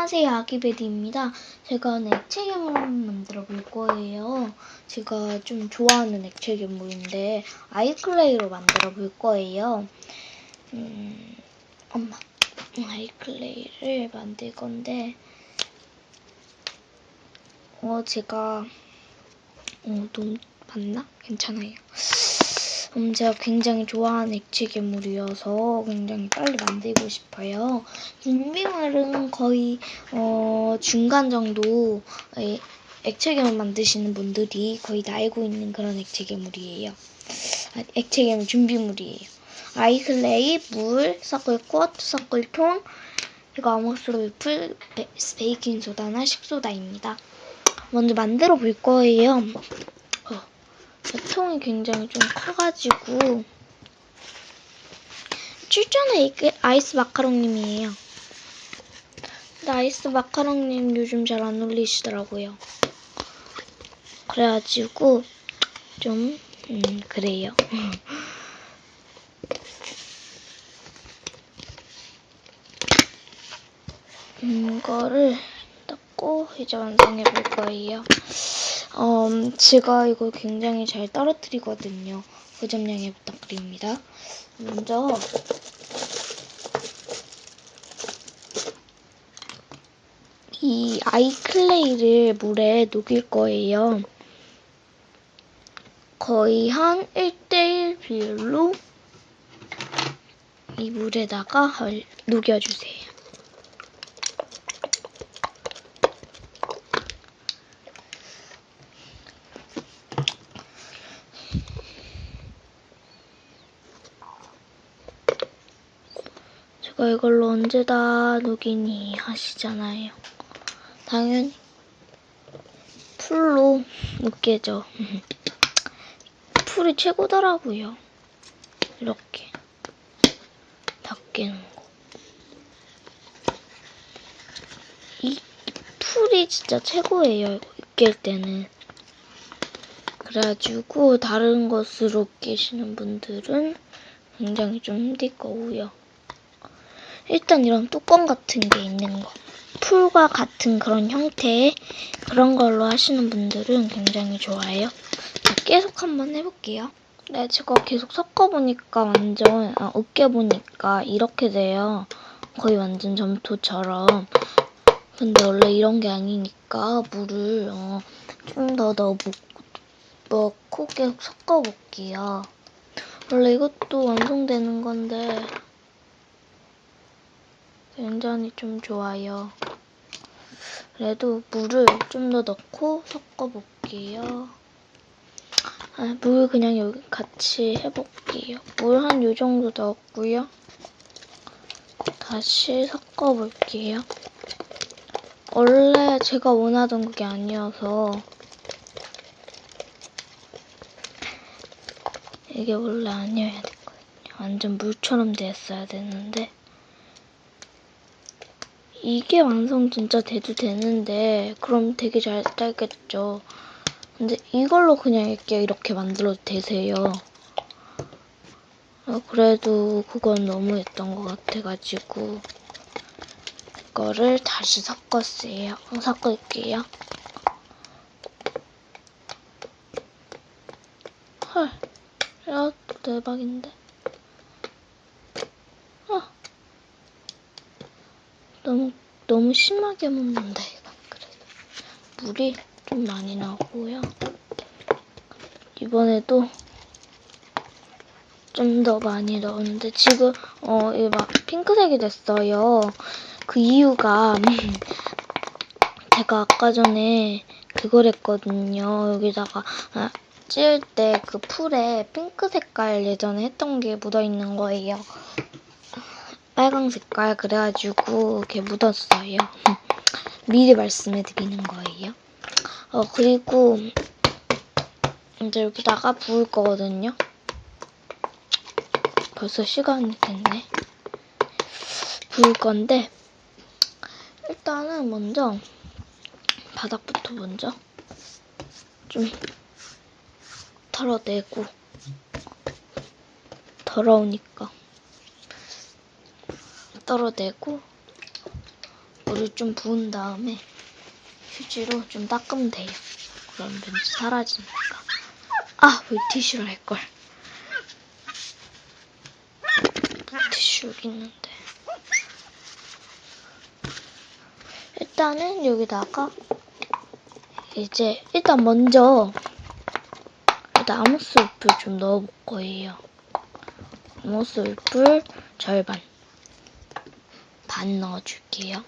안녕하세요 아기베디입니다. 제가 오늘 액체 괴물 만들어 볼 거예요. 제가 좀 좋아하는 액체 괴물인데 아이클레이로 만들어 볼 거예요. 음, 엄마 아이클레이를 만들 건데 어 제가 어 너무 맞나? 괜찮아요. 음, 제가 굉장히 좋아하는 액체 괴물이어서 굉장히 빨리 만들고 싶어요. 준비물은 거의 어, 중간 정도 에, 액체 괴물 만드시는 분들이 거의 다 알고 있는 그런 액체 괴물이에요. 아, 액체 괴물 준비물이에요. 아이클레이, 물, 섞을 꽃, 섞을 통, 그리고 아모스로이풀, 베이킹 소다나 식소다입니다. 먼저 만들어 볼 거예요. 제 통이 굉장히 좀 커가지고 출전의 이게 아이스 마카롱님이에요. 근데 아이스 마카롱님 요즘 잘 안 올리시더라고요. 그래가지고 좀 음, 그래요. 음, 이거를 닦고 이제 완성해 볼 거예요. 어, 제가 이거 굉장히 잘 떨어뜨리거든요. 그 점 양해 부탁드립니다. 먼저 이 아이클레이를 물에 녹일 거예요. 거의 한 1대1 비율로 이 물에다가 녹여주세요. 제가 이걸로 언제 다 녹이니 하시잖아요. 당연히 풀로 녹게죠. 풀이 최고더라고요. 이렇게 닦이는 거. 이 풀이 진짜 최고예요. 으깰 때는. 그래가지고 다른 것으로 깨시는 분들은 굉장히 좀 힘들 거고요. 일단 이런 뚜껑 같은 게 있는 거. 풀과 같은 그런 형태의 그런 걸로 하시는 분들은 굉장히 좋아요. 계속 한번 해볼게요. 네, 제가 계속 섞어보니까 완전, 아, 으깨보니까 이렇게 돼요. 거의 완전 점토처럼. 근데 원래 이런 게 아니니까 물을 어, 좀 더 넣고 계속 섞어볼게요. 원래 이것도 완성되는 건데 굉장히 좀 좋아요. 그래도 물을 좀 더 넣고 섞어볼게요. 아, 물 그냥 여기 같이 해볼게요. 물 한 요 정도 넣었고요. 다시 섞어볼게요. 원래 제가 원하던 그게 아니어서 이게 원래 아니어야 됐거든요. 완전 물처럼 됐어야 됐는데 이게 완성 진짜 돼도 되는데 그럼 되게 잘 딸겠죠. 근데 이걸로 그냥 이렇게 이렇게 만들어도 되세요. 어, 그래도 그건 너무했던 것 같아가지고 이거를 다시 섞었어요. 섞을게요. 헐, 야 대박인데. 너무 너무 심하게 먹는다 이거 그래도 물이 좀 많이 나오고요. 이번에도 좀 더 많이 넣었는데 지금 어 이게 막 핑크색이 됐어요. 그 이유가 제가 아까 전에 그걸 했거든요. 여기다가 아, 찌을 때그 풀에 핑크 색깔 예전에 했던 게 묻어 있는 거예요. 빨강 색깔 그래가지고 이렇게 묻었어요. 미리 말씀해 드리는 거예요. 어 그리고 이제 여기다가 부을 거거든요. 벌써 시간이 됐네. 부을 건데 일단은 먼저 바닥부터 먼저 좀 털어내고 더러우니까 떨어내고 물을 좀 부은 다음에 휴지로 좀 닦으면 돼요. 그럼 왠지 사라지니까. 아, 왜 티슈를 할걸. 티슈 여기 있는데. 일단은 여기다가 이제 일단 먼저 일단 아모스 우플 좀 넣어볼 거예요. 아모스 우플 절반 반 넣어줄게요.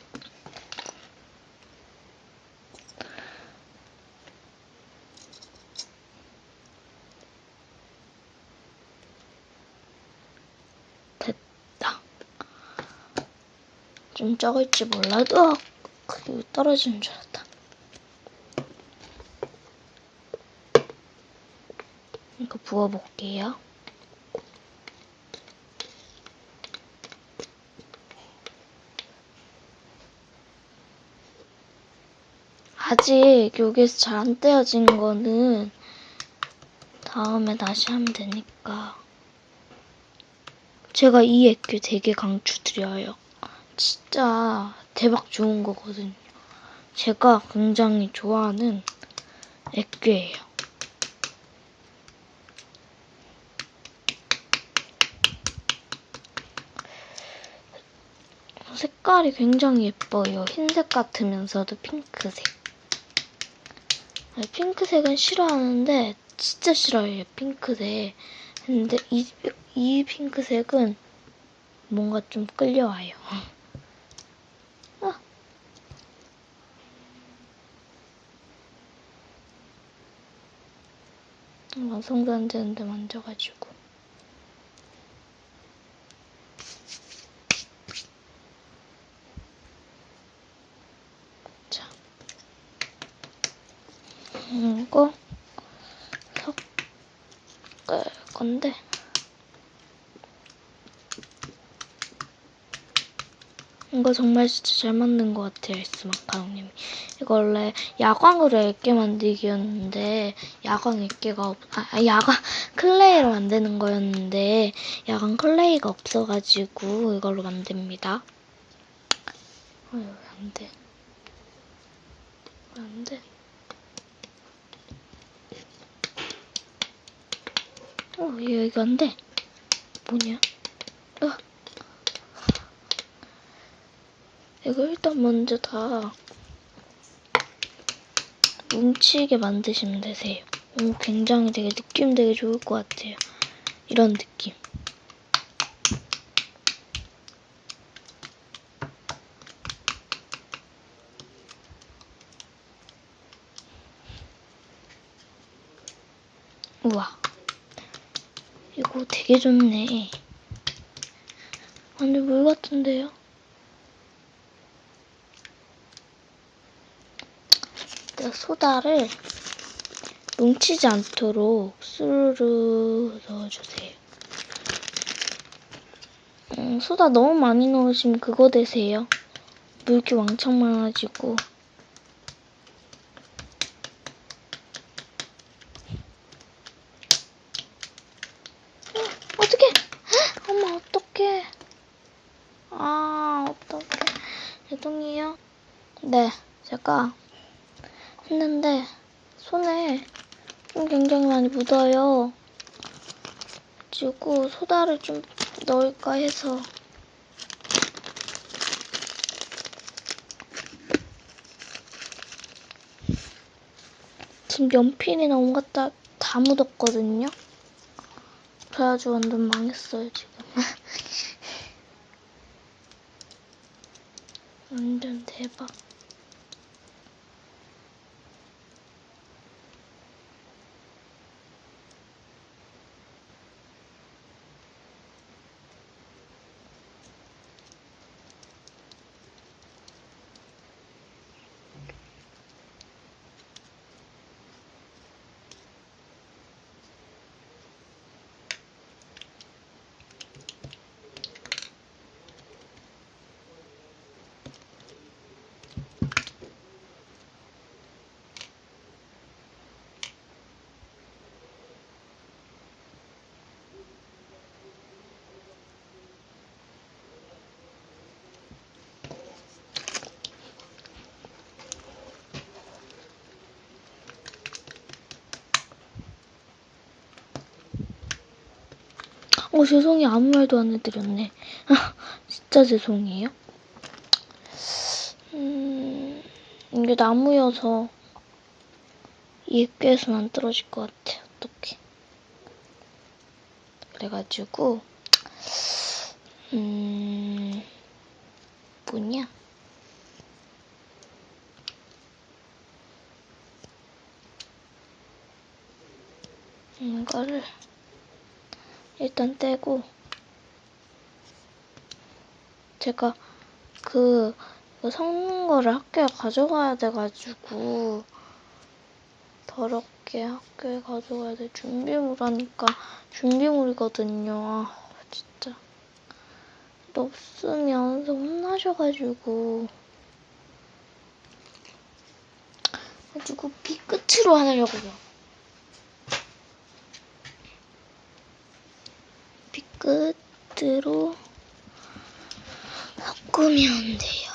됐다. 좀 적을지 몰라도 그게 떨어지는 줄 알았다. 이거 부어볼게요. 아직 여기서 잘 안 떼어진 거는 다음에 다시 하면 되니까. 제가 이 액규 되게 강추드려요. 진짜 대박 좋은 거거든요. 제가 굉장히 좋아하는 액규예요. 색깔이 굉장히 예뻐요. 흰색 같으면서도 핑크색. 핑크색은 싫어하는데 진짜 싫어해요. 핑크색. 근데 이, 이 핑크색은 뭔가 좀 끌려와요. 아. 완성도 안 되는데 만져가지고. 이거 섞을 건데. 이거 정말 진짜 잘 만든 것 같아요, 에스 마카롱님이. 이거 원래 야광으로 얇게 만들기였는데, 야광 얇게가 없, 아, 아, 야광 클레이로 만드는 거였는데, 야광 클레이가 없어가지고, 이걸로 만듭니다. 어, 왜안 돼? 왜안 돼? 어, 얘 이거 안 돼. 뭐냐? 어. 이거 일단 먼저 다 뭉치게 만드시면 되세요. 오, 굉장히 되게 느낌 되게 좋을 것 같아요. 이런 느낌. 우와. 이거 되게 좋네. 완전 물 같은데요? 소다를 뭉치지 않도록 스르르 넣어주세요. 음, 소다 너무 많이 넣으시면 그거 되세요. 물기 왕창 많아지고. 어떡해! 엄마, 어떡해! 아, 어떡해. 죄송해요. 네, 제가 했는데, 손에 좀 굉장히 많이 묻어요. 그리고 소다를 좀 넣을까 해서. 지금 연필이나 온갖 다, 다 묻었거든요. 그래가지고 완전 망했어요, 지금. 완전 대박. 어, 죄송해요. 아무 말도 안 해드렸네. 진짜 죄송해요. 음, 이게 나무여서 이 꾀에서는 안 떨어질 것 같아. 어떡해. 그래가지고, 음, 뭐냐? 이거를 일단 떼고 제가 그, 그 섞는 거를 학교에 가져가야 돼가지고 더럽게 학교에 가져가야 돼 준비물 하니까. 준비물이거든요. 아 진짜. 없으면 혼나셔가지고. 가지고 비 끝으로 하려고요 끝으로 섞으면 돼요.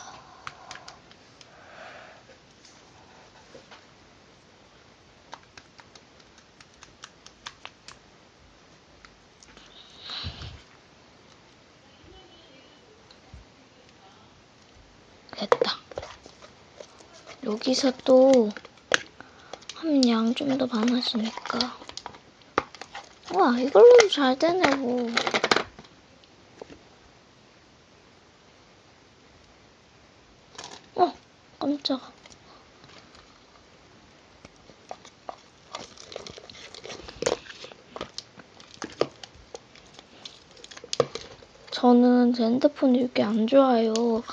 됐다. 여기서 또 함량 좀 더 많아지니까. 와, 이걸로도 잘 되네, 뭐. 어, 깜짝아. 저는 제 핸드폰이 이렇게 안 좋아요.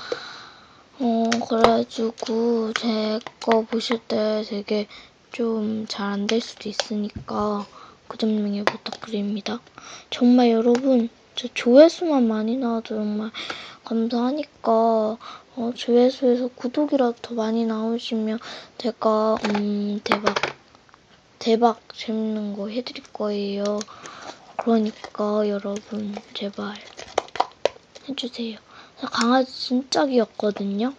어, 그래가지고 제 거 보실 때 되게 좀 잘 안 될 수도 있으니까 그점 양해 부탁드립니다. 정말 여러분, 저 조회수만 많이 나와도 정말 감사하니까 어, 조회수에서 구독이라도 더 많이 나오시면 제가 음 대박 대박 재밌는 거 해드릴 거예요. 그러니까 여러분 제발 해주세요. 저 강아지 진짜 귀엽거든요.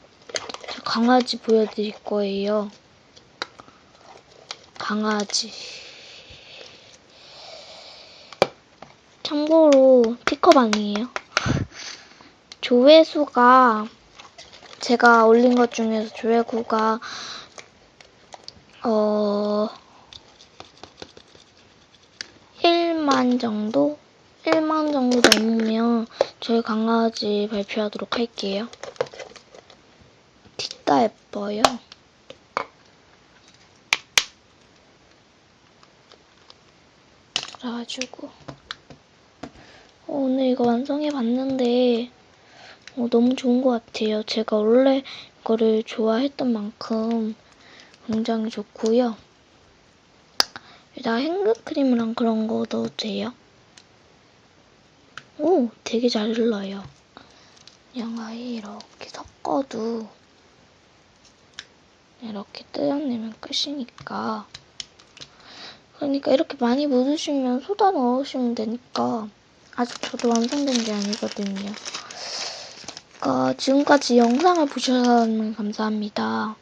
저 강아지 보여드릴 거예요. 강아지. 참고로 티컵 아니에요. 조회수가 제가 올린 것 중에서 조회수가 어 1만 정도? 1만 정도 넘으면 저희 강아지 발표하도록 할게요. 진짜 예뻐요. 그래가지고 어, 오늘 이거 완성해 봤는데 어, 너무 좋은 것 같아요. 제가 원래 이거를 좋아했던 만큼 굉장히 좋고요. 여기다 핸드크림이랑 그런 거 넣어도 돼요. 오, 되게 잘 흘러요. 그냥 아예 이렇게 섞어도 이렇게 뜯어내면 끝이니까. 그러니까 이렇게 많이 묻으시면 소다 넣으시면 되니까 아직 저도 완성된 게 아니거든요. 그러니까 지금까지 영상을 보셔서 감사합니다.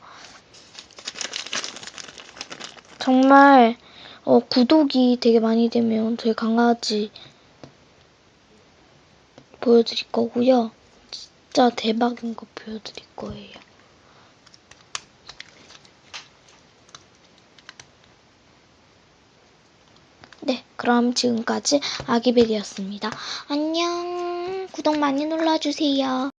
정말 어, 구독이 되게 많이 되면 저희 강아지 보여드릴 거고요. 진짜 대박인 거 보여드릴 거예요. 네, 그럼 지금까지 아기백이었습니다. 안녕. 구독 많이 눌러주세요.